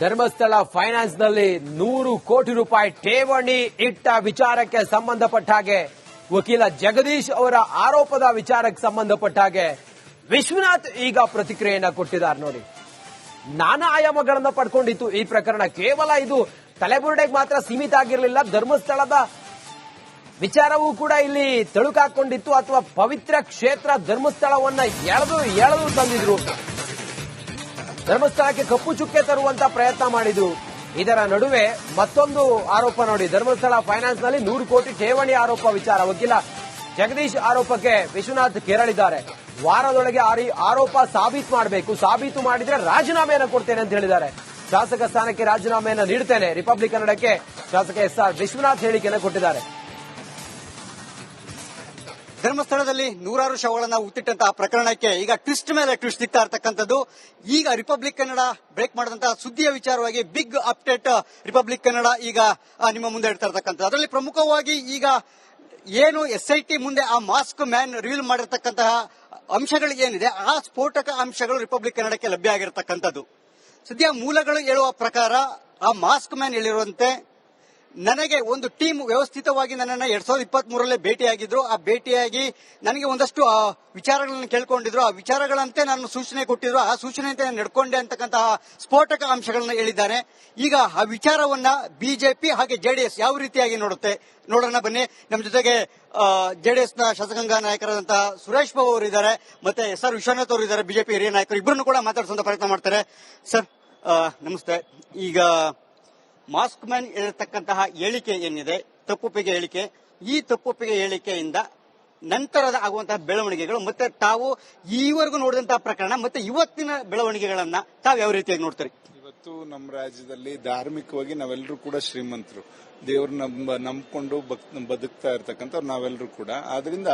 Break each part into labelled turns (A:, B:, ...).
A: ಧರ್ಮಸ್ಥಳ ಫೈನಾನ್ಸ್ನಲ್ಲಿ ನೂರು ಕೋಟಿ ರೂಪಾಯಿ ಠೇವಣಿ ಇಟ್ಟ ವಿಚಾರಕ್ಕೆ ಸಂಬಂಧಪಟ್ಟ ಹಾಗೆ ವಕೀಲ ಜಗದೀಶ್ ಅವರ ಆರೋಪದ ವಿಚಾರಕ್ಕೆ ಸಂಬಂಧಪಟ್ಟ ಹಾಗೆ ವಿಶ್ವನಾಥ್ ಈಗ ಪ್ರತಿಕ್ರಿಯೆಯನ್ನ ಕೊಟ್ಟಿದ್ದಾರೆ ನೋಡಿ. ನಾನಾ ಆಯಾಮಗಳನ್ನ ಪಡ್ಕೊಂಡಿತ್ತು ಈ ಪ್ರಕರಣ. ಕೇವಲ ಇದು ತಲೆಬುರುಡೆಗೆ ಮಾತ್ರ ಸೀಮಿತ ಆಗಿರಲಿಲ್ಲ. ಧರ್ಮಸ್ಥಳದ ವಿಚಾರವೂ ಕೂಡ ಇಲ್ಲಿ ತಳುಕಾಕೊಂಡಿತ್ತು. ಅಥವಾ ಪವಿತ್ರ ಕ್ಷೇತ್ರ ಧರ್ಮಸ್ಥಳವನ್ನ ಎಳೆದು ಎಳೆದು ತಂದಿದ್ರು. ಧರ್ಮಸ್ಥಳಕ್ಕೆ ಕಪ್ಪು ಚುಕ್ಕೆ ತರುವಂತ ಪ್ರಯತ್ನ ಮಾಡಿದ್ರು. ಇದರ ನಡುವೆ ಮತ್ತೊಂದು ಆರೋಪ ನೋಡಿ. ಧರ್ಮಸ್ಥಳ ಫೈನಾನ್ಸ್ನಲ್ಲಿ ನೂರು ಕೋಟಿ ಠೇವಣಿ ಆರೋಪ ವಿಚಾರ ವಕೀಲ ಜಗದೀಶ್ ಆರೋಪಕ್ಕೆ ವಿಶ್ವನಾಥ್ ಕೇರಳಿದ್ದಾರೆ. ವಾರದೊಳಗೆ ಆರಿ- ಆರೋಪ ಸಾಬೀತು ಮಾಡಬೇಕು. ಸಾಬೀತು ಮಾಡಿದ್ರೆ ರಾಜೀನಾಮೆಯನ್ನು ಕೊಡ್ತೇನೆ ಅಂತ ಹೇಳಿದ್ದಾರೆ. ಶಾಸಕ ಸ್ಥಾನಕ್ಕೆ ರಾಜೀನಾಮೆಯನ್ನು ನೀಡುತ್ತೇನೆ ರಿಪಬ್ಲಿಕ್ ಕನ್ನಡಕ್ಕೆ ಶಾಸಕ ಎಸ್ ಆರ್ ವಿಶ್ವನಾಥ್ ಹೇಳಿಕೆಯನ್ನು ಕೊಟ್ಟಿದ್ದಾರೆ.
B: ಧರ್ಮಸ್ಥಳದಲ್ಲಿ ನೂರಾರು ಶವಗಳನ್ನ ಉತ್ತಿಟ್ಟಂತಹ ಪ್ರಕರಣಕ್ಕೆ ಈಗ ಟ್ವಿಸ್ಟ್ ಮೇಲೆ ಟ್ವಿಸ್ಟ್ ಸಿಗ್ತಾ ಇರ್ತಕ್ಕಂಥದ್ದು. ಈಗ ರಿಪಬ್ಲಿಕ್ ಕನ್ನಡ ಬ್ರೇಕ್ ಮಾಡಿದಂತಹ ಸುದ್ದಿಯ ವಿಚಾರವಾಗಿ ಬಿಗ್ ಅಪ್ಡೇಟ್ ರಿಪಬ್ಲಿಕ್ ಕನ್ನಡ ಈಗ ನಿಮ್ಮ ಮುಂದೆ ಇಡ್ತಾ ಇರ್ತಕ್ಕಂಥದ್ದು. ಅದರಲ್ಲಿ ಪ್ರಮುಖವಾಗಿ ಈಗ ಏನು ಎಸ್ ಐ ಟಿ ಮುಂದೆ ಆ ಮಾಸ್ಕ್ ಮ್ಯಾನ್ ರಿವೀಲ್ ಮಾಡಿರ್ತಕ್ಕಂತಹ ಅಂಶಗಳು ಏನಿದೆ, ಆ ಸ್ಫೋಟಕ ಅಂಶಗಳು ರಿಪಬ್ಲಿಕ್ ಕನ್ನಡಕ್ಕೆ ಲಭ್ಯ ಆಗಿರತಕ್ಕಂಥದ್ದು. ಸದ್ಯ ಮೂಲಗಳು ಹೇಳುವ ಪ್ರಕಾರ ಆ ಮಾಸ್ಕ್ ಮ್ಯಾನ್ ಹೇಳಿರುವಂತೆ ನನಗೆ ಒಂದು ಟೀಮ್ ವ್ಯವಸ್ಥಿತವಾಗಿ ನನ್ನನ್ನು ಎರಡ್ ಸಾವಿರದ ಇಪ್ಪತ್ತ್ ಮೂರಲ್ಲೇ ಭೇಟಿಯಾಗಿದ್ರು. ಆ ಭೇಟಿಯಾಗಿ ನನಗೆ ಒಂದಷ್ಟು, ಆ, ವಿಚಾರಗಳನ್ನು ಕೇಳ್ಕೊಂಡಿದ್ರು. ಆ ವಿಚಾರಗಳಂತೆ ನಾನು ಸೂಚನೆ ಕೊಟ್ಟಿದ್ರು. ಆ ಸೂಚನೆಯಂತೆ ನಾನು ನಡ್ಕೊಂಡೆ ಅಂತಕ್ಕಂತಹ ಸ್ಫೋಟಕ ಅಂಶಗಳನ್ನ ಹೇಳಿದ್ದಾನೆ. ಈಗ ಆ ವಿಚಾರವನ್ನ ಬಿಜೆಪಿ ಹಾಗೆ ಜೆಡಿಎಸ್ ಯಾವ ರೀತಿಯಾಗಿ ನೋಡುತ್ತೆ? ನೋಡೋಣ ಬನ್ನಿ. ನಮ್ಮ ಜೊತೆಗೆ ಜೆಡಿಎಸ್ನ ಶಾಸಕಾಂಗ ನಾಯಕರಾದಂತಹ ಸುರೇಶ್ ಬಾಬು ಅವರು ಇದ್ದಾರೆ. ಮತ್ತೆ ಎಸ್ ಆರ್ ವಿಶ್ವನಾಥ್ ಅವರು ಇದ್ದಾರೆ. ಬಿಜೆಪಿ ಹಿರಿಯ ನಾಯಕರು. ಇಬ್ಬರನ್ನು ಕೂಡ ಮಾತಾಡಿಸುವಂತ ಪ್ರಯತ್ನ ಮಾಡ್ತಾರೆ. ಸರ್ ನಮಸ್ತೆ. ಈಗ ಮಾಸ್ಕ್ ಮ್ಯಾನ್ ಇರತಕ್ಕಂತಹ ಹೇಳಿಕೆ ಏನಿದೆ, ತಪ್ಪೊಪ್ಪಿಗೆ ಹೇಳಿಕೆ, ಈ ತಪ್ಪೊಪ್ಪಿಗೆ ಹೇಳಿಕೆಯಿಂದ ನಂತರದ ಆಗುವಂತಹ ಬೆಳವಣಿಗೆಗಳು ಮತ್ತೆ ತಾವು ಈವರೆಗೂ ನೋಡಿದಂತಹ ಪ್ರಕರಣ ಮತ್ತೆ ಇವತ್ತಿನ ಬೆಳವಣಿಗೆಗಳನ್ನ ತಾವು ಯಾವ ರೀತಿಯಾಗಿ ನೋಡ್ತೀರಿ?
C: ಇವತ್ತು ನಮ್ಮ ರಾಜ್ಯದಲ್ಲಿ ಧಾರ್ಮಿಕವಾಗಿ ನಾವೆಲ್ಲರೂ ಕೂಡ ಶ್ರೀಮಂತರು. ದೇವ್ರ ನಂಬಿಕೊಂಡು ನಂಬ್ಕೊಂಡು ಬಕ್- ಬದುಕ್ತಾ ಇರ್ತಕ್ಕಂಥ ನಾವೆಲ್ಲರೂ ಕೂಡ. ಆದ್ರಿಂದ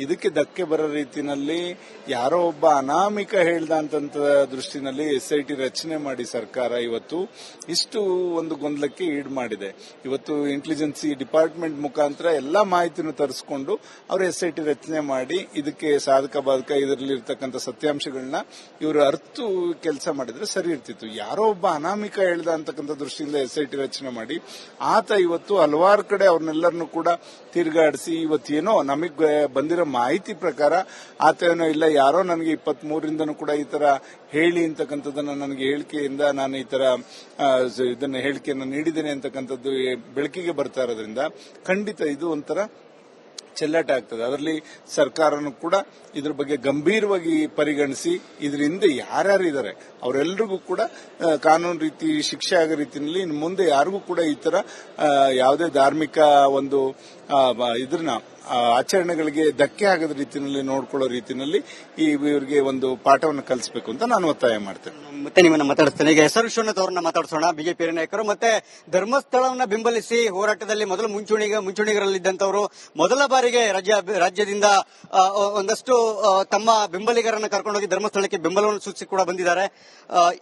C: ಇದಕ್ಕೆ ಧಕ್ಕೆ ಬರೋ ರೀತಿನಲ್ಲಿ ಯಾರೋ ಒಬ್ಬ ಅನಾಮಿಕ ಹೇಳ್ದ ಅಂತ ದೃಷ್ಟಿನಲ್ಲಿ ಎಸ್ ಐ ಟಿ ರಚನೆ ಮಾಡಿ ಸರ್ಕಾರ ಇವತ್ತು ಇಷ್ಟು ಒಂದು ಗೊಂದಲಕ್ಕೆ ಈಡ್ ಮಾಡಿದೆ. ಇವತ್ತು ಇಂಟೆಲಿಜೆನ್ಸಿ ಡಿಪಾರ್ಟ್ಮೆಂಟ್ ಮುಖಾಂತರ ಎಲ್ಲಾ ಮಾಹಿತಿನೂ ತರಿಸ್ಕೊಂಡು ಅವರು ಎಸ್ ಐ ಟಿ ರಚನೆ ಮಾಡಿ ಇದಕ್ಕೆ ಸಾಧಕ ಬಾಧಕ ಇದರಲ್ಲಿ ಇರ್ತಕ್ಕಂಥ ಸತ್ಯಾಂಶಗಳನ್ನ ಇವರು ಅರ್ತು ಕೆಲಸ ಮಾಡಿದ್ರೆ ಸರಿ ಇರ್ತಿತ್ತು. ಯಾರೋ ಒಬ್ಬ ಅನಾಮಿಕ ಹೇಳ್ದ ಅಂತಕ್ಕಂಥ ದೃಷ್ಟಿಯಿಂದ ಎಸ್ ಐ ಟಿ ರಚನೆ ಮಾಡಿ ಆತ ಇವತ್ತು ಹಲವಾರು ಕಡೆ ಅವ್ರನ್ನೆಲ್ಲರನ್ನು ಕೂಡ ತಿರುಗಾಡಿಸಿ ಇವತ್ತೇನೋ ನಮಗೆ ಬಂದಿರೋ ಮಾಹಿತಿ ಪ್ರಕಾರ ಆತ ಏನೋ ಇಲ್ಲ ಯಾರೋ ನನಗೆ ಇಪ್ಪತ್ತ್ ಮೂರಿಂದನೂ ಕೂಡ ಈ ತರ ಹೇಳಿ ಅಂತಕ್ಕಂಥದ್ದನ್ನು ನನಗೆ ಹೇಳಿಕೆಯಿಂದ ನಾನು ಈ ತರ ಇದನ್ನ ಹೇಳಿಕೆಯನ್ನು ನೀಡಿದ್ದೇನೆ ಅಂತಕ್ಕಂಥದ್ದು ಬೆಳಕಿಗೆ ಬರ್ತಾ ಇರೋದ್ರಿಂದ ಖಂಡಿತ ಇದು ಒಂಥರ ಚೆಲ್ಲಾಟ ಆಗ್ತದೆ. ಅದರಲ್ಲಿ ಸರ್ಕಾರನು ಕೂಡ ಇದ್ರ ಬಗ್ಗೆ ಗಂಭೀರವಾಗಿ ಪರಿಗಣಿಸಿ ಇದರಿಂದ ಹಿಂದೆ ಯಾರ್ಯಾರು ಇದ್ದಾರೆ ಅವರೆಲ್ಲರಿಗೂ ಕೂಡ ಕಾನೂನು ರೀತಿ, ಶಿಕ್ಷೆ ಆಗೋ ರೀತಿಯಲ್ಲಿ ಮುಂದೆ ಯಾರಿಗೂ ಕೂಡ ಈ ತರ ಯಾವುದೇ ಧಾರ್ಮಿಕ ಒಂದು ಬ- ಆಚರಣೆಗಳಿಗೆ ಧಕ್ಕೆ ಆಗದ ರೀತಿಯಲ್ಲಿ ನೋಡ್ಕೊಳ್ಳೋ ರೀತಿಯಲ್ಲಿ ಈ ಇವರಿಗೆ ಒಂದು ಪಾಠವನ್ನು ಕಲಿಸಬೇಕು ಅಂತ ನಾನು ಒತ್ತಾಯ ಮಾಡ್ತೇನೆ.
B: ಮತ್ತೆ ನಿಮ್ಮನ್ನ ಮಾತಾಡಿಸ್ತೇನೆ. ಈಗ ಹೆಸರು ವಿಶ್ವನಾಥ್ ಅವರನ್ನ ಮಾತಾಡಿಸೋಣ. ಬಿಜೆಪಿ ನಾಯಕರು ಮತ್ತೆ ಧರ್ಮಸ್ಥಳವನ್ನ ಬೆಂಬಲಿಸಿ ಹೋರಾಟದಲ್ಲಿ ಮೊದಲು ಮುಂಚೂಣಿಗ ಮುಂಚೂಣಿಗರಲ್ಲಿದ್ದಂತವರು ಮೊದಲ ಬಾರಿಗೆ ರಾಜ್ಯ, ರಾಜ್ಯದಿಂದ ಒಂದಷ್ಟು ತಮ್ಮ ಬೆಂಬಲಿಗರನ್ನ ಕರ್ಕೊಂಡೋಗಿ ಧರ್ಮಸ್ಥಳಕ್ಕೆ ಬೆಂಬಲವನ್ನು ಸೂಚಿಸಿ ಕೂಡ ಬಂದಿದ್ದಾರೆ.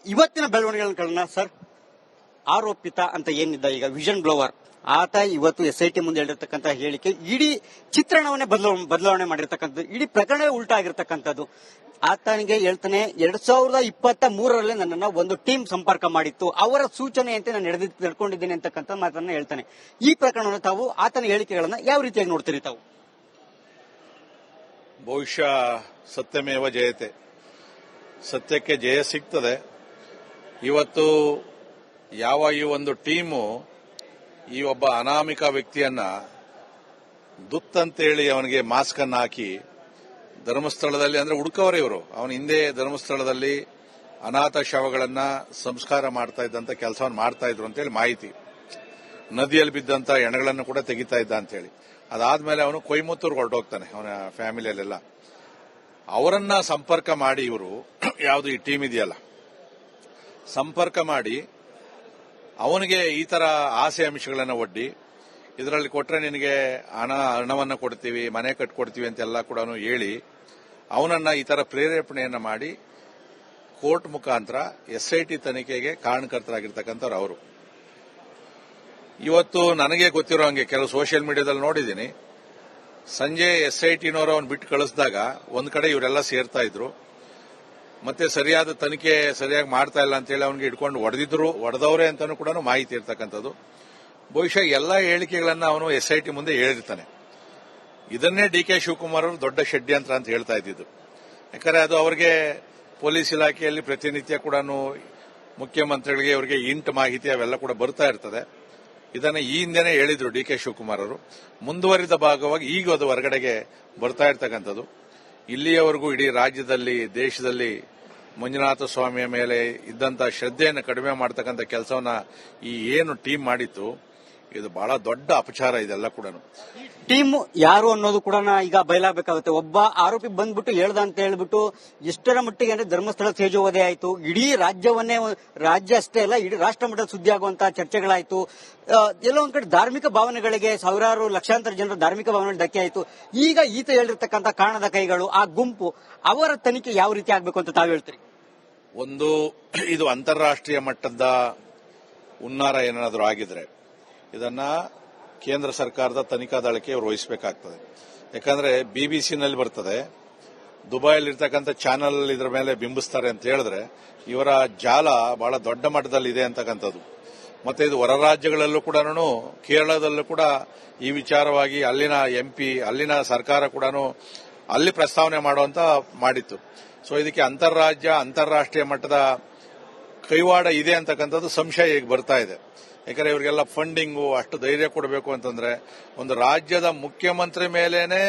B: ಇವತ್ತಿನ ಬೆಳವಣಿಗೆಗಳನ್ನ ಸರ್. ಆರೋಪಿತ ಅಂತ ಏನಿದ್ದ ಈಗ? ವಿಷನ್ ಬ್ಲೋವರ್. ಆತ ಇವತ್ತು ಎಸ್ ಐ ಟಿ ಮುಂದೆ ಹೇಳಿರ್ತಕ್ಕಂಥ ಹೇಳಿಕೆ, ಇಡೀ ಚಿತ್ರಣವನ್ನೇ ಬದಲಾವಣೆ ಬದಲಾವಣೆ ಮಾಡಿರ್ತಕ್ಕಂಥದ್ದು, ಇಡೀ ಪ್ರಕರಣವೇ ಉಲ್ಟಾಗಿರ್ತಕ್ಕಂಥದ್ದು ಆತನಿಗೆ ಹೇಳ್ತಾನೆ, ಎರಡ್ ಸಾವಿರದ ಇಪ್ಪತ್ತ ಮೂರರಲ್ಲಿ ನನ್ನನ್ನ ಒಂದು ಟೀಮ್ ಸಂಪರ್ಕ ಮಾಡಿತ್ತು. ಅವರ ಸೂಚನೆಯಂತೆ ನಾನು ನಡೆದ, ನಡ್ಕೊಂಡಿದ್ದೇನೆ ಅಂತಕ್ಕಂಥ ಮಾತನ್ನ ಹೇಳ್ತಾನೆ. ಈ ಪ್ರಕರಣವನ್ನು ತಾವು ಆತನ ಹೇಳಿಕೆಗಳನ್ನ ಯಾವ ರೀತಿಯಾಗಿ ನೋಡ್ತೀರಿ ತಾವು?
D: ಬಹುಶಃ ಸತ್ಯಮೇವ ಜಯತೆ. ಸತ್ಯಕ್ಕೆ ಜಯ ಸಿಗ್ತದೆ. ಇವತ್ತು ಯಾವ ಈ ಒಂದು ಟೀಮು ಈ ಒಬ್ಬ ಅನಾಮಿಕ ವ್ಯಕ್ತಿಯನ್ನ ದುತ್ತಂತೇಳಿ ಅವನಿಗೆ ಮಾಸ್ಕ್ ಅನ್ನ ಹಾಕಿ ಧರ್ಮಸ್ಥಳದಲ್ಲಿ, ಅಂದ್ರೆ ಹುಡುಕವರೇ ಇವರು, ಅವನ ಹಿಂದೆ ಧರ್ಮಸ್ಥಳದಲ್ಲಿ ಅನಾಥ ಶವಗಳನ್ನ ಸಂಸ್ಕಾರ ಮಾಡ್ತಾ ಇದ್ದಂತ ಕೆಲಸವನ್ನು ಮಾಡ್ತಾ ಇದ್ರು ಅಂತೇಳಿ ಮಾಹಿತಿ. ನದಿಯಲ್ಲಿ ಬಿದ್ದಂತ ಎಣಗಳನ್ನು ಕೂಡ ತೆಗಿತಾ ಇದ್ದ ಅಂತೇಳಿ. ಅದಾದ್ಮೇಲೆ ಅವನು ಕೊಯಮತ್ತೂರು ಹೊರಟೋಗ್ತಾನೆ, ಅವನ ಫ್ಯಾಮಿಲಿಯಲ್ಲೆಲ್ಲ. ಅವರನ್ನ ಸಂಪರ್ಕ ಮಾಡಿ ಇವರು, ಯಾವುದು ಈ ಟೀಮ್ ಇದೆಯಲ್ಲ, ಸಂಪರ್ಕ ಮಾಡಿ ಅವನಿಗೆ ಈ ತರ ಆಸೆ ಅಂಶಗಳನ್ನು ಒಡ್ಡಿ, ಇದರಲ್ಲಿ ಕೊಟ್ರೆ ನಿನಗೆ ಹಣ, ಹಣವನ್ನು ಕೊಡ್ತೀವಿ, ಮನೆ ಕಟ್ಕೊಡ್ತೀವಿ ಅಂತೆಲ್ಲ ಕೂಡ ಹೇಳಿ, ಅವನನ್ನ ಈ ತರ ಪ್ರೇರೇಪಣೆಯನ್ನ ಮಾಡಿ ಕೋರ್ಟ್ ಮುಖಾಂತರ ಎಸ್ಐಟಿ ತನಿಖೆಗೆ ಕಾರಣಕರ್ತರಾಗಿರ್ತಕ್ಕಂಥವ್ರು ಅವರು. ಇವತ್ತು ನನಗೆ ಗೊತ್ತಿರೋ ಹಂಗೆ ಕೆಲವು ಸೋಷಿಯಲ್ ಮೀಡಿಯಾದಲ್ಲಿ ನೋಡಿದ್ದೀನಿ. ಸಂಜೆ ಎಸ್ಐಟಿನವರು ಅವ್ನು ಬಿಟ್ಟು ಕಳಿಸಿದಾಗ ಒಂದು ಕಡೆ ಇವರೆಲ್ಲ ಸೇರ್ತಾ ಇದ್ರು. ಮತ್ತೆ ಸರಿಯಾದ ತನಿಖೆ ಸರಿಯಾಗಿ ಮಾಡ್ತಾ ಇಲ್ಲ ಅಂತೇಳಿ ಅವನಿಗೆ ಇಟ್ಕೊಂಡು ಹೊಡೆದಿದ್ರು, ಹೊಡೆದವ್ರೆ ಅಂತಾನು ಕೂಡ ಮಾಹಿತಿ ಇರ್ತಕ್ಕಂಥದ್ದು. ಬಹುಶಃ ಎಲ್ಲ ಹೇಳಿಕೆಗಳನ್ನ ಅವನು ಎಸ್ಐಟಿ ಮುಂದೆ ಹೇಳಿರ್ತಾನೆ. ಇದನ್ನೇ ಡಿ ಕೆ ಶಿವಕುಮಾರ್ ಅವರು ದೊಡ್ಡ ಷಡ್ಯಂತ್ರ ಅಂತ ಹೇಳ್ತಾ ಇದ್ದಿದ್ದು. ಯಾಕಂದ್ರೆ ಅದು ಅವರಿಗೆ ಪೊಲೀಸ್ ಇಲಾಖೆಯಲ್ಲಿ ಪ್ರತಿನಿತ್ಯ ಕೂಡ ಮುಖ್ಯಮಂತ್ರಿಗಳಿಗೆ ಅವರಿಗೆ ಇಂಟ್ ಮಾಹಿತಿ ಅವೆಲ್ಲ ಕೂಡ ಬರ್ತಾ ಇರ್ತದೆ. ಇದನ್ನ ಈ ಹಿಂದೆನೆ ಹೇಳಿದ್ರು ಡಿ ಕೆ ಶಿವಕುಮಾರ್ ಅವರು. ಮುಂದುವರಿದ ಭಾಗವಾಗಿ ಈಗ ಅದು ಹೊರಗಡೆಗೆ ಬರ್ತಾ ಇರ್ತಕ್ಕಂಥದ್ದು. ಇಲ್ಲಿಯವರೆಗೂ ಇಡೀ ರಾಜ್ಯದಲ್ಲಿ, ದೇಶದಲ್ಲಿ ಮಂಜುನಾಥ ಸ್ವಾಮಿಯ ಮೇಲೆ ಇದ್ದಂತಹ ಶ್ರದ್ಧೆಯನ್ನು ಕಡಿಮೆ ಮಾಡತಕ್ಕಂಥ ಕೆಲಸವನ್ನ ಈ ಏನು ಟೀಮ್ ಮಾಡಿತ್ತು ಇದು ಬಹಳ ದೊಡ್ಡ ಅಪಚಾರ ಇದೆಲ್ಲ ಕೂಡ
B: ಟೀಮ್ ಯಾರು ಅನ್ನೋದು ಕೂಡ ಈಗ ಬಯಲಾಗಬೇಕಾಗುತ್ತೆ ಒಬ್ಬ ಆರೋಪಿ ಬಂದ್ಬಿಟ್ಟು ಹೇಳ್ದ ಅಂತ ಹೇಳ್ಬಿಟ್ಟು ಎಷ್ಟರ ಮಟ್ಟಿಗೆ ಅಂದ್ರೆ ಧರ್ಮಸ್ಥಳ ಸೇಜುವುದೇ ಆಯ್ತು. ಇಡೀ ರಾಜ್ಯವನ್ನೇ ರಾಜ್ಯ ಅಷ್ಟೇ ಅಲ್ಲ ಇಡೀ ರಾಷ್ಟ್ರ ಮಟ್ಟದ ಸುದ್ದಿ ಆಗುವಂತಹ ಚರ್ಚೆಗಳಾಯ್ತು. ಎಲ್ಲೋ ಒಂದ್ ಕಡೆ ಧಾರ್ಮಿಕ ಭಾವನೆಗಳಿಗೆ ಸಾವಿರಾರು ಲಕ್ಷಾಂತರ ಜನರ ಧಾರ್ಮಿಕ ಭಾವನೆಗಳು ಧಕ್ಕೆ ಆಯ್ತು. ಈಗ ಈತ ಹೇಳಿರ್ತಕ್ಕಂಥ ಕಾರಣದ ಕೈಗಳು ಆ ಗುಂಪು ಅವರ ತನಿಖೆ ಯಾವ ರೀತಿ ಆಗ್ಬೇಕು ಅಂತ ತಾವು ಹೇಳ್ತೀರಿ?
D: ಒಂದು ಇದು ಅಂತಾರಾಷ್ಟ್ರೀಯ ಮಟ್ಟದ ಉನ್ನಾರ ಏನಾದರೂ ಆಗಿದ್ರೆ ಇದನ್ನ ಕೇಂದ್ರ ಸರ್ಕಾರದ ತನಿಖಾ ದಳಕ್ಕೆ ಇವರು ವಹಿಸಬೇಕಾಗ್ತದೆ. ಯಾಕಂದ್ರೆ ಬಿಬಿಸಿನಲ್ಲಿ ಬರ್ತದೆ. ದುಬೈಲಿರ್ತಕ್ಕಂಥ ಚಾನಲ್ ಇದ್ರ ಮೇಲೆ ಬಿಂಬಿಸ್ತಾರೆ ಅಂತ ಹೇಳಿದ್ರೆ ಇವರ ಜಾಲ ಬಹಳ ದೊಡ್ಡ ಮಟ್ಟದಲ್ಲಿ ಇದೆ ಅಂತಕ್ಕಂಥದ್ದು. ಮತ್ತೆ ಇದು ಹೊರ ರಾಜ್ಯಗಳಲ್ಲೂ ಕೂಡ ಕೇರಳದಲ್ಲೂ ಕೂಡ ಈ ವಿಚಾರವಾಗಿ ಅಲ್ಲಿನ ಎಂಪಿ, ಅಲ್ಲಿನ ಸರ್ಕಾರ ಕೂಡ ಅಲ್ಲಿ ಪ್ರಸ್ತಾವನೆ ಮಾಡುವಂತ ಮಾಡಿತ್ತು. ಸೊ ಇದಕ್ಕೆ ಅಂತಾರಾಜ್ಯ, ಅಂತಾರಾಷ್ಟ್ರೀಯ ಮಟ್ಟದ ಕೈವಾಡ ಇದೆ ಅಂತಕ್ಕಂಥದ್ದು ಸಂಶಯ ಈಗ ಬರ್ತಾ ಇದೆ. ಯಾಕಂದ್ರೆ ಇವರಿಗೆಲ್ಲ ಫಂಡಿಂಗು ಅಷ್ಟು ಧೈರ್ಯ ಕೊಡಬೇಕು ಅಂತಂದ್ರೆ ಒಂದು ರಾಜ್ಯದ ಮುಖ್ಯಮಂತ್ರಿ ಮೇಲೇನೆ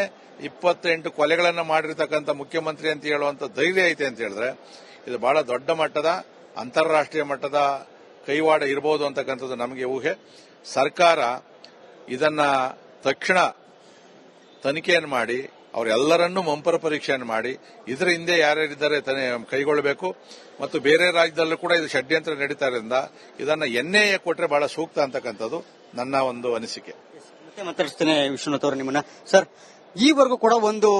D: ಇಪ್ಪತ್ತೆಂಟು ಕೊಲೆಗಳನ್ನು ಮಾಡಿರ್ತಕ್ಕಂಥ ಮುಖ್ಯಮಂತ್ರಿ ಅಂತ ಹೇಳುವಂತ ಧೈರ್ಯ ಐತೆ ಅಂತ ಹೇಳಿದ್ರೆ, ಇದು ಬಹಳ ದೊಡ್ಡ ಮಟ್ಟದ, ಅಂತಾರಾಷ್ಟ್ರೀಯ ಮಟ್ಟದ ಕೈವಾಡ ಇರಬಹುದು ಅಂತಕ್ಕಂಥದ್ದು ನಮಗೆ ಊಹೆ. ಸರ್ಕಾರ ಇದನ್ನ ತಕ್ಷಣ ತನಿಖೆಯನ್ನು ಮಾಡಿ ಅವರೆಲ್ಲರನ್ನೂ ಮಂಪರ ಪರೀಕ್ಷೆಯನ್ನು ಮಾಡಿ, ಇದರ ಹಿಂದೆ ಯಾರ್ಯಾರಿದ್ದಾರೆ ತನ್ನ ಕೈಗೊಳ್ಳಬೇಕು. ಮತ್ತು ಬೇರೆ ರಾಜ್ಯದಲ್ಲೂ ಕೂಡ ಇದು ಷಡ್ಯಂತ್ರ ನಡೀತಾ ಇರೋದ್ರಿಂದ ಇದನ್ನು ಎನ್ನೆಯೇ ಕೊಟ್ಟರೆ ಬಹಳ ಸೂಕ್ತ ಅಂತಕ್ಕಂಥದ್ದು ನನ್ನ ಒಂದು ಅನಿಸಿಕೆ.
B: ಮಾತಾಡಿಸ್ತೇನೆ ವಿಶ್ವನಾಥ್ ಅವರು ನಿಮ್ಮನ್ನ. ಸರ್, ಈವರೆಗೂ ಕೂಡ ಒಂದು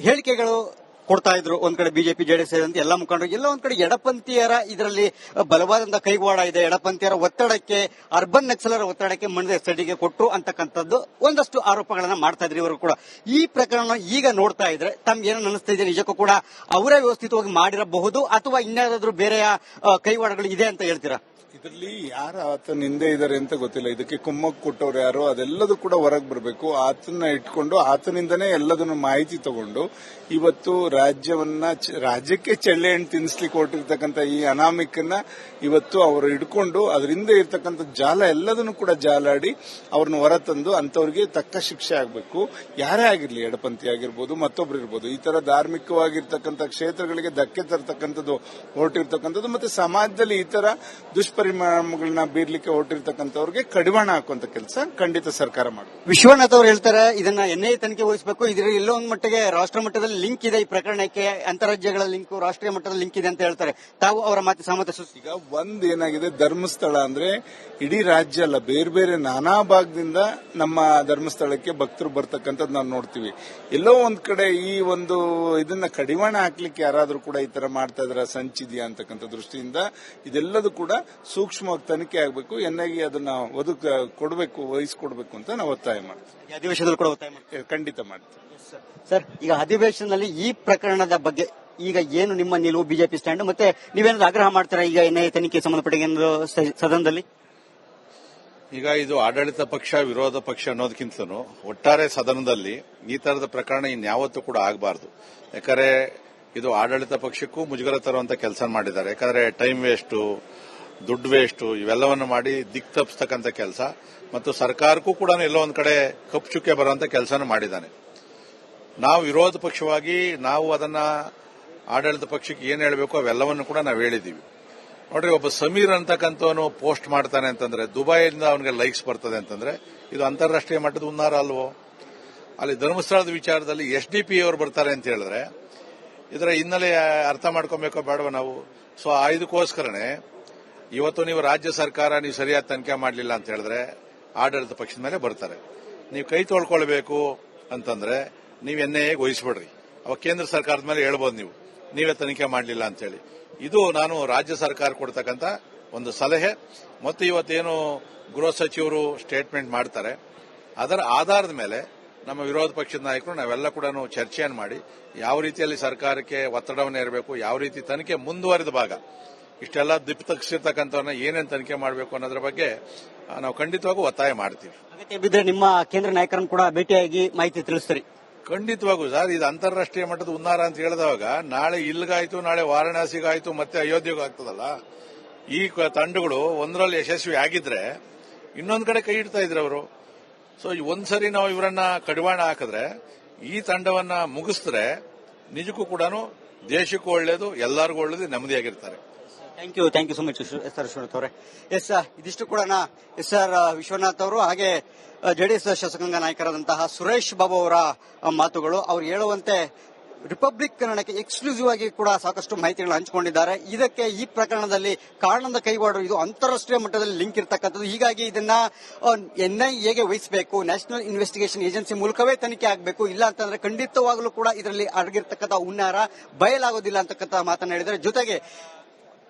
B: ಹೇಳಿಕೆಗಳು ಕೊಡ್ತಾ ಇದ್ರು. ಒಂದ್ ಕಡೆ ಬಿಜೆಪಿ, ಜೆಡಿಎಸ್ ಸೇರಿದಂತೆ ಎಲ್ಲ ಮುಖಂಡರು. ಎಲ್ಲ ಒಂದ್ ಕಡೆ ಎಡಪಂಥೀಯರ ಇದರಲ್ಲಿ ಬಲವಾದಂತ ಕೈವಾಡ ಇದೆ. ಎಡಪಂಥೀಯರ ಒತ್ತಡಕ್ಕೆ, ಅರ್ಬನ್ ನಕ್ಸಲರ ಒತ್ತಡಕ್ಕೆ ಮಣ್ಣದ ಸ್ಟಡಿಗೆ ಕೊಟ್ಟು ಅಂತಕ್ಕಂಥದ್ದು ಒಂದಷ್ಟು ಆರೋಪಗಳನ್ನ ಮಾಡ್ತಾ ಇದ್ರು ಇವರು ಕೂಡ. ಈ ಪ್ರಕರಣ ಈಗ ನೋಡ್ತಾ ಇದ್ರೆ ತಮ್ಗೇನು ಅನಿಸ್ತಾ ಇದೆ ನಿಜಕ್ಕೂ ಕೂಡ ಅವರೇ ವ್ಯವಸ್ಥಿತವಾಗಿ ಮಾಡಿರಬಹುದು ಅಥವಾ ಇನ್ಯಾವುದಾದ್ರೂ ಬೇರೆಯ ಕೈವಾಡಗಳು ಇದೆ ಅಂತ ಹೇಳ್ತೀರಾ?
C: ಇದರಲ್ಲಿ ಯಾರು ಆತನ ಹಿಂದೆ ಇದ್ದಾರೆ ಅಂತ ಗೊತ್ತಿಲ್ಲ. ಇದಕ್ಕೆ ಕುಮ್ಮಕ್ ಕೊಟ್ಟವ್ರು ಯಾರು, ಅದೆಲ್ಲದೂ ಕೂಡ ಹೊರಗೆ ಬರಬೇಕು. ಆತನ ಇಟ್ಕೊಂಡು ಆತನಿಂದನೇ ಎಲ್ಲದನ್ನು ಮಾಹಿತಿ ತಗೊಂಡು ಇವತ್ತು ರಾಜ್ಯವನ್ನ ರಾಜ್ಯಕ್ಕೆ ಚೆಳ್ಳೆ ಹಣ್ಣು ತಿನ್ನಿಸ್ಲಿಕ್ಕೆ ಹೊರಟಿರ್ತಕ್ಕಂಥ ಈ ಅನಾಮಿಕನ್ನ ಇವತ್ತು ಅವರು ಹಿಡ್ಕೊಂಡು ಅದರಿಂದ ಇರ್ತಕ್ಕಂಥ ಜಾಲ ಎಲ್ಲದನ್ನು ಕೂಡ ಜಾಲಾಡಿ ಅವ್ರನ್ನ ಹೊರತಂದು ಅಂತವ್ರಿಗೆ ತಕ್ಕ ಶಿಕ್ಷೆ ಆಗಬೇಕು. ಯಾರೇ ಆಗಿರಲಿ, ಎಡಪಂಥಿ ಆಗಿರ್ಬೋದು, ಮತ್ತೊಬ್ರು ಇರ್ಬೋದು, ಈ ತರ ಧಾರ್ಮಿಕವಾಗಿರ್ತಕ್ಕಂಥ ಕ್ಷೇತ್ರಗಳಿಗೆ ಧಕ್ಕೆ ತರತಕ್ಕಂಥದ್ದು, ಹೊರಟಿರ್ತಕ್ಕಂಥದ್ದು, ಮತ್ತೆ ಸಮಾಜದಲ್ಲಿ ಈ ತರ ದುಷ್ಪರಿಣಾಮಗಳನ್ನ ಬೀರ್ಲಿಕ್ಕೆ ಹೊರಟಿರ್ತಕ್ಕಂಥವ್ರಿಗೆ ಕಡಿವಾಣ ಹಾಕುವಂತ ಕೆಲಸ ಖಂಡಿತ ಸರ್ಕಾರ ಮಾಡಬೇಕು
B: ವಿಶ್ವನಾಥ್ ಅವರು ಹೇಳ್ತಾರೆ ಇದನ್ನ ಎನ್ಐ ತನಿಖೆ ವಹಿಸಬೇಕು ಇದ್ರ ಎಲ್ಲೋ ಒಂದ್ ಮಟ್ಟಿಗೆ ರಾಷ್ಟ್ರ ಮಟ್ಟದಲ್ಲಿ ಲಿಂಕ್ ಇದೆ ಈ ಪ್ರಕರಣಕ್ಕೆ. ಅಂತಾರಾಜ್ಯಗಳ ಲಿಂಕ್ ರಾಷ್ಟ್ರೀಯ ಮಟ್ಟದ ಲಿಂಕ್ ಇದೆ ಅಂತ ಹೇಳ್ತಾರೆ. ತಾವು ಅವರ ಮಾತು ಸಹಮತ
C: ಈಗ ಒಂದ್ ಏನಾಗಿದೆ ಧರ್ಮಸ್ಥಳ ಅಂದ್ರೆ ಇಡೀ ರಾಜ್ಯ ಅಲ್ಲ ಬೇರೆ ಬೇರೆ ನಾನಾ ಭಾಗದಿಂದ ನಮ್ಮ ಧರ್ಮಸ್ಥಳಕ್ಕೆ ಭಕ್ತರು ಬರ್ತಕ್ಕಂಥದ್ದು ನಾವು ನೋಡ್ತೀವಿ. ಎಲ್ಲೋ ಒಂದ್ ಕಡೆ ಈ ಒಂದು ಇದನ್ನ ಕಡಿವಾಣ ಹಾಕ್ಲಿಕ್ಕೆ ಯಾರಾದ್ರೂ ಕೂಡ ಈ ತರ ಮಾಡ್ತಾ ಇದ್ರ ಸಂಚಿದೆಯಾ ಅಂತಕ್ಕಂಥ ದೃಷ್ಟಿಯಿಂದ ಇದೆಲ್ಲದೂ ಕೂಡ ಸೂಕ್ಷ್ಮವಾಗಿ ತನಿಖೆ ಆಗಬೇಕು ಎನ್ನಾಗಿ ಅದನ್ನ ಒದಕ ಕೊಡಬೇಕು ವಹಿಸ್ಕೊಡ್ಬೇಕು ಅಂತ ನಾವು ಒತ್ತಾಯ ಮಾಡ್ತೀವಿ.
B: ಅಧಿವೇಶನದಲ್ಲಿ ಕೂಡ ಒತ್ತಾಯ
C: ಮಾಡ್ತೀವಿ ಖಂಡಿತ ಮಾಡ್ತೀವಿ.
B: ಸರ್ ಈಗ ಅಧಿವೇಶನದಲ್ಲಿ ಈ ಪ್ರಕರಣದ ಬಗ್ಗೆ ಈಗ ಏನು ನಿಮ್ಮ ನಿಲುವು ಬಿಜೆಪಿ ಸ್ಟ್ಯಾಂಡ್ ಮತ್ತೆ ನೀವೇನಾದ್ರೂ ಆಗ್ರಹ ಮಾಡ್ತೀರಾ ಈಗ ಎನ್ಐಎ ತನಿಖೆ ಸಂಬಂಧಪಟ್ಟ ಸದನದಲ್ಲಿ?
D: ಈಗ ಇದು ಆಡಳಿತ ಪಕ್ಷ ವಿರೋಧ ಪಕ್ಷ ಅನ್ನೋದಕ್ಕಿಂತಲೂ ಒಟ್ಟಾರೆ ಸದನದಲ್ಲಿ ಈ ತರದ ಪ್ರಕರಣ ಇನ್ಯಾವತ್ತೂ ಕೂಡ ಆಗಬಾರದು. ಯಾಕಂದ್ರೆ ಇದು ಆಡಳಿತ ಪಕ್ಷಕ್ಕೂ ಮುಜುಗರ ತರುವಂತ ಕೆಲಸ ಮಾಡಿದ್ದಾರೆ. ಯಾಕಂದ್ರೆ ಟೈಮ್ ವೇಸ್ಟು ದುಡ್ಡು ವೇಸ್ಟು ಇವೆಲ್ಲವನ್ನು ಮಾಡಿ ದಿಕ್ ತಪ್ಪಿಸ್ತಕ್ಕಂಥ ಕೆಲಸ. ಮತ್ತು ಸರ್ಕಾರಕ್ಕೂ ಕೂಡ ಎಲ್ಲೋ ಒಂದು ಕಡೆ ಕಪ್ಪು ಚುಕ್ಕೆ ಬರುವಂತಹ ಕೆಲಸನೂ ಮಾಡಿದ್ದಾನೆ. ನಾವು ವಿರೋಧ ಪಕ್ಷವಾಗಿ, ನಾವು ಅದನ್ನ ಆಡಳಿತ ಪಕ್ಷಕ್ಕೆ ಏನು ಹೇಳಬೇಕು ಅವೆಲ್ಲವನ್ನು ಕೂಡ ನಾವು ಹೇಳಿದೀವಿ ನೋಡ್ರಿ, ಒಬ್ಬ ಸಮೀರ್ ಅಂತಕ್ಕಂಥವನು ಪೋಸ್ಟ್ ಮಾಡ್ತಾನೆ ಅಂತಂದ್ರೆ, ದುಬೈಯಿಂದ ಅವನಿಗೆ ಲೈಕ್ಸ್ ಬರ್ತದೆ ಅಂತಂದ್ರೆ, ಇದು ಅಂತಾರಾಷ್ಟ್ರೀಯ ಮಟ್ಟದ ಉನ್ನಾರ ಅಲ್ವೋ? ಅಲ್ಲಿ ಧರ್ಮಸ್ಥಳದ ವಿಚಾರದಲ್ಲಿ ಎಸ್ ಡಿ ಪಿ ಅವರು ಬರ್ತಾರೆ ಅಂತ ಹೇಳಿದ್ರೆ, ಇದರ ಹಿನ್ನೆಲೆ ಅರ್ಥ ಮಾಡ್ಕೊಬೇಕೋ ಬೇಡವ ನಾವು? ಸೊ, ಆ ಇದಕ್ಕೋಸ್ಕರನೇ ಇವತ್ತು ನೀವು ರಾಜ್ಯ ಸರ್ಕಾರ, ನೀವು ಸರಿಯಾದ ತನಿಖೆ ಮಾಡಲಿಲ್ಲ ಅಂತ ಹೇಳಿದ್ರೆ ಆಡಳಿತ ಪಕ್ಷದ ಮೇಲೆ ಬರ್ತಾರೆ. ನೀವು ಕೈ ತೊಳ್ಕೊಳ್ಬೇಕು ಅಂತಂದ್ರೆ ನೀವು ಎನ್ ಐ ವಹಿಸ್ಬಿಡ್ರಿ. ಅವಾಗ ಕೇಂದ್ರ ಸರ್ಕಾರದ ಮೇಲೆ ಹೇಳ್ಬೋದು ನೀವು. ನೀವೇ ತನಿಖೆ ಮಾಡಲಿಲ್ಲ ಅಂತೇಳಿ ಇದು ನಾನು ರಾಜ್ಯ ಸರ್ಕಾರ ಕೊಡ್ತಕ್ಕಂತ ಒಂದು ಸಲಹೆ. ಮತ್ತು ಇವತ್ತೇನು ಗೃಹ ಸಚಿವರು ಸ್ಟೇಟ್ಮೆಂಟ್ ಮಾಡ್ತಾರೆ. ಅದರ ಆಧಾರದ ಮೇಲೆ ನಮ್ಮ ವಿರೋಧ ಪಕ್ಷದ ನಾಯಕರು ನಾವೆಲ್ಲ ಕೂಡ ಚರ್ಚೆಯನ್ನು ಮಾಡಿ ಯಾವ ರೀತಿಯಲ್ಲಿ ಸರ್ಕಾರಕ್ಕೆ ಒತ್ತಡವನ್ನು ಇರಬೇಕು, ಯಾವ ರೀತಿ ತನಿಖೆ ಮುಂದುವರೆದ ಭಾಗ. ಇಷ್ಟೆಲ್ಲ ದಿಪ್ ತಗ್ಸಿರ್ತಕ್ಕಂಥವ್ರನ್ನ ಏನೇನು ತನಿಖೆ ಮಾಡಬೇಕು ಅನ್ನೋದ್ರ ಬಗ್ಗೆ ನಾವು ಖಂಡಿತವಾಗೂ ಒತ್ತಾಯ ಮಾಡ್ತೀವಿ.
B: ಅಗತ್ಯ ಬಿದ್ದರೆ ನಿಮ್ಮ ಕೇಂದ್ರ ನಾಯಕರನ್ನು ಕೂಡ ಭೇಟಿಯಾಗಿ ಮಾಹಿತಿ ತಿಳಿಸ್ತೀರಿ.
D: ಖಂಡಿತವಾಗೂ ಸರ್ ಇದು ಅಂತಾರಾಷ್ಟ್ರೀಯ ಮಟ್ಟದ ಉನ್ನಾರ ಅಂತ ಹೇಳಿದವಾಗ ನಾಳೆ ಇಲ್ಲಿಗಾಯ್ತು ನಾಳೆ ವಾರಣಾಸಿಗಾಯ್ತು ಮತ್ತೆ ಅಯೋಧ್ಯೆಗೂ ಆಗ್ತದಲ್ಲ? ಈ ತಂಡಗಳು ಒಂದರಲ್ಲಿ ಯಶಸ್ವಿ ಆಗಿದ್ರೆ ಇನ್ನೊಂದು ಕಡೆ ಕೈ ಇಡ್ತಾ ಇದ್ರು ಅವರು. ಸೊ ಒಂದ್ಸರಿ ನಾವು ಇವರನ್ನ ಕಡಿವಾಣ ಹಾಕಿದ್ರೆ ಈ ತಂಡವನ್ನ ಮುಗಿಸಿದ್ರೆ ನಿಜಕ್ಕೂ ಕೂಡ ದೇಶಕ್ಕೂ ಒಳ್ಳೇದು ಎಲ್ಲರಿಗೂ ಒಳ್ಳೇದು ನೆಮ್ಮದಿಯಾಗಿರ್ತಾರೆ.
B: Thank you thank you so much S R Vishwanath ಅವರೇ. ಎಸ್ ಇದಿಷ್ಟು ಕೂಡ ಎಸ್ ಆರ್ ವಿಶ್ವನಾಥ್ ಅವರು, ಹಾಗೆ ಜೆಡಿಎಸ್ ಶಾಸಕಾಂಗ ನಾಯಕರಾದಂತಹ ಸುರೇಶ್ ಬಾಬು ಅವರ ಮಾತುಗಳು. ಅವರು ಹೇಳುವಂತೆ ರಿಪಬ್ಲಿಕ್ ಕನ್ನಡಕ್ಕೆ ಎಕ್ಸ್ಕ್ಲೂಸಿವ್ ಆಗಿ ಕೂಡ ಸಾಕಷ್ಟು ಮಾಹಿತಿಗಳನ್ನು ಹಂಚಿಕೊಂಡಿದ್ದಾರೆ. ಇದಕ್ಕೆ ಈ ಪ್ರಕರಣದಲ್ಲಿ ಕಾರಣದ ಕೈವಾಡು ಇದು ಅಂತಾರಾಷ್ಟ್ರೀಯ ಮಟ್ಟದಲ್ಲಿ ಲಿಂಕ್ ಇರತಕ್ಕಂಥದ್ದು. ಹೀಗಾಗಿ ಇದನ್ನ ಎನ್ಐಎಗೆ ವಹಿಸಬೇಕು. ನ್ಯಾಷನಲ್ ಇನ್ವೆಸ್ಟಿಗೇಷನ್ ಏಜೆನ್ಸಿ ಮೂಲಕವೇ ತನಿಖೆ ಆಗಬೇಕು. ಇಲ್ಲ ಅಂತಂದ್ರೆ ಖಂಡಿತವಾಗಲೂ ಕೂಡ ಇದರಲ್ಲಿ ಅಡಗಿರ್ತಕ್ಕಂಥ ಹುನ್ನಾರ ಬಯಲಾಗೋದಿಲ್ಲ ಅಂತಕ್ಕಂಥ ಮಾತನಾಡಿದರೆ ಜೊತೆಗೆ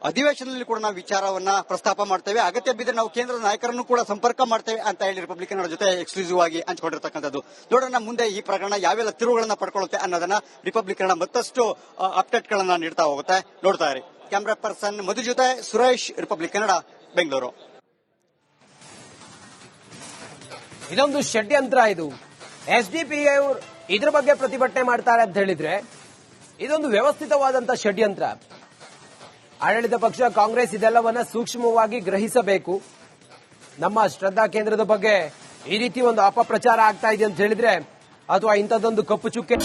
B: ಅಧಿವೇಶನದಲ್ಲಿ ಕೂಡ ನಾವು ವಿಚಾರವನ್ನ ಪ್ರಸ್ತಾಪ ಮಾಡ್ತೇವೆ. ಅಗತ್ಯ ಬಿದ್ದರೆ ನಾವು ಕೇಂದ್ರದ ನಾಯಕರನ್ನು ಕೂಡ ಸಂಪರ್ಕ ಮಾಡ್ತೇವೆ ಅಂತ ಹೇಳಿ ರಿಪಬ್ಲಿಕನ್ ಜೊತೆ ಎಕ್ಸ್ಕ್ಲೂಸಿವ್ ಆಗಿ ಹಂಚಿಕೊಂಡಿರ್ತಕ್ಕಂಥದ್ದು. ನೋಡೋಣ ಮುಂದೆ ಈ ಪ್ರಕರಣ ಯಾವೆಲ್ಲ ತಿರುವುಗಳನ್ನ ಪಡ್ಕೊಳ್ಳುತ್ತೆ ಅನ್ನೋದನ್ನ ರಿಪಬ್ಲಿಕನ್ ಮತ್ತಷ್ಟು ಅಪ್ಡೇಟ್ ಗಳನ್ನ ನೀಡ್ತಾ ಹೋಗುತ್ತೆ. ನೋಡ್ತಾ ಇರಿ. ಕ್ಯಾಮ್ರಾ ಪರ್ಸನ್ ಮಧು ಜೊತೆ ಸುರೇಶ್ ರಿಪಬ್ಲಿಕ್ ಕನ್ನಡ ಬೆಂಗಳೂರು
A: ಇದೊಂದು ಷಡ್ಯಂತ್ರ ಇದು. ಎಸ್ ಡಿ ಪಿ ಇದ್ರ ಬಗ್ಗೆ ಪ್ರತಿಭಟನೆ ಮಾಡ್ತಾರೆ ಅಂತ ಹೇಳಿದ್ರೆ, ಇದೊಂದು ವ್ಯವಸ್ಥಿತವಾದಂತಹ ಷಡ್ಯಂತ್ರ. ಆಡಳಿತ ಪಕ್ಷ, ಕಾಂಗ್ರೆಸ್ ಇದೆಲ್ಲವನ್ನ ಸೂಕ್ಷ್ಮವಾಗಿ ಗ್ರಹಿಸಬೇಕು. ನಮ್ಮ ಶ್ರದ್ಧಾ ಕೇಂದ್ರದ ಬಗ್ಗೆ ಈ ರೀತಿ ಒಂದು ಅಪಪ್ರಚಾರ ಆಗ್ತಾ ಇದೆ ಅಂತ ಹೇಳಿದ್ರೆ ಅಥವಾ ಇಂಥದ್ದೊಂದು ಕಪ್ಪು ಚುಕ್ಕೆ